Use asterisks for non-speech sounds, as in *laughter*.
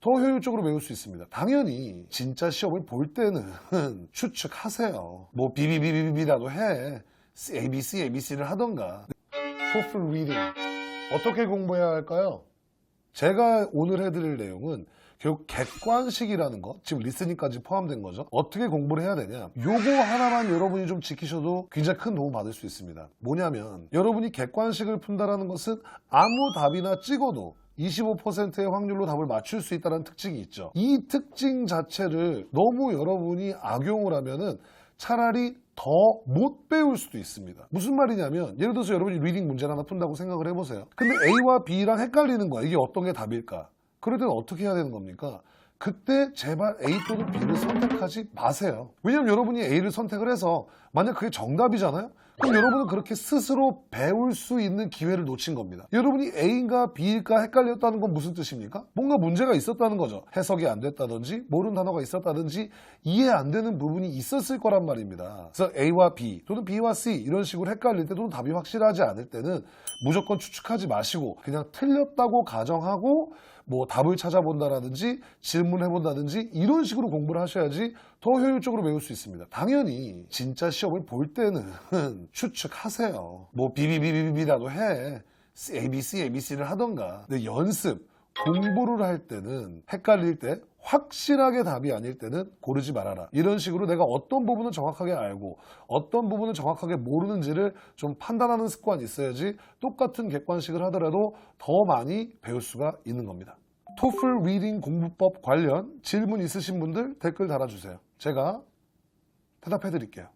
더 효율적으로 배울 수 있습니다. 당연히 진짜 시험을 볼 때는 *laughs* 추측하세요. 뭐 비비비비비라도 해. ABC, ABC를 하던가. 토플 리딩. 어떻게 공부해야 할까요? 제가 오늘 해드릴 내용은 결국 객관식이라는 것, 지금 리스닝까지 포함된 거죠. 어떻게 공부를 해야 되냐? 요거 하나만 여러분이 좀 지키셔도 굉장히 큰 도움 받을 수 있습니다. 뭐냐면 여러분이 객관식을 푼다라는 것은 아무 답이나 찍어도 25%의 확률로 답을 맞출 수 있다는 특징이 있죠. 이 특징 자체를 너무 여러분이 악용을 하면은 차라리 더 못 배울 수도 있습니다. 무슨 말이냐면 예를 들어서 여러분이 리딩 문제를 하나 푼다고 생각을 해보세요. 근데 A와 B랑 헷갈리는 거야. 이게 어떤 게 답일까? 그럴 때는 어떻게 해야 되는 겁니까? 그때 제발 A 또는 B를 선택하지 마세요. 왜냐면 여러분이 A를 선택을 해서 만약 그게 정답이잖아요? 여러분은 그렇게 스스로 배울 수 있는 기회를 놓친 겁니다. 여러분이 A인가 B일까 헷갈렸다는 건 무슨 뜻입니까? 뭔가 문제가 있었다는 거죠. 해석이 안 됐다든지 모르는 단어가 있었다든지 이해 안 되는 부분이 있었을 거란 말입니다. 그래서 A와 B 또는 B와 C 이런 식으로 헷갈릴 때 또는 답이 확실하지 않을 때는 무조건 추측하지 마시고 그냥 틀렸다고 가정하고 뭐 답을 찾아본다라든지 질문해본다든지 이런 식으로 공부를 하셔야지 더 효율적으로 배울 수 있습니다. 당연히 진짜 시험을 볼 때는 추측하세요. 뭐 비비비비비라도 해. ABC, ABC를 하던가. 근데 연습, 공부를 할 때는 헷갈릴 때 확실하게 답이 아닐 때는 고르지 말아라. 이런 식으로 내가 어떤 부분을 정확하게 알고 어떤 부분을 정확하게 모르는지를 좀 판단하는 습관이 있어야지 똑같은 객관식을 하더라도 더 많이 배울 수가 있는 겁니다. 토플 리딩 공부법 관련 질문 있으신 분들 댓글 달아주세요. 제가 대답해 드릴게요.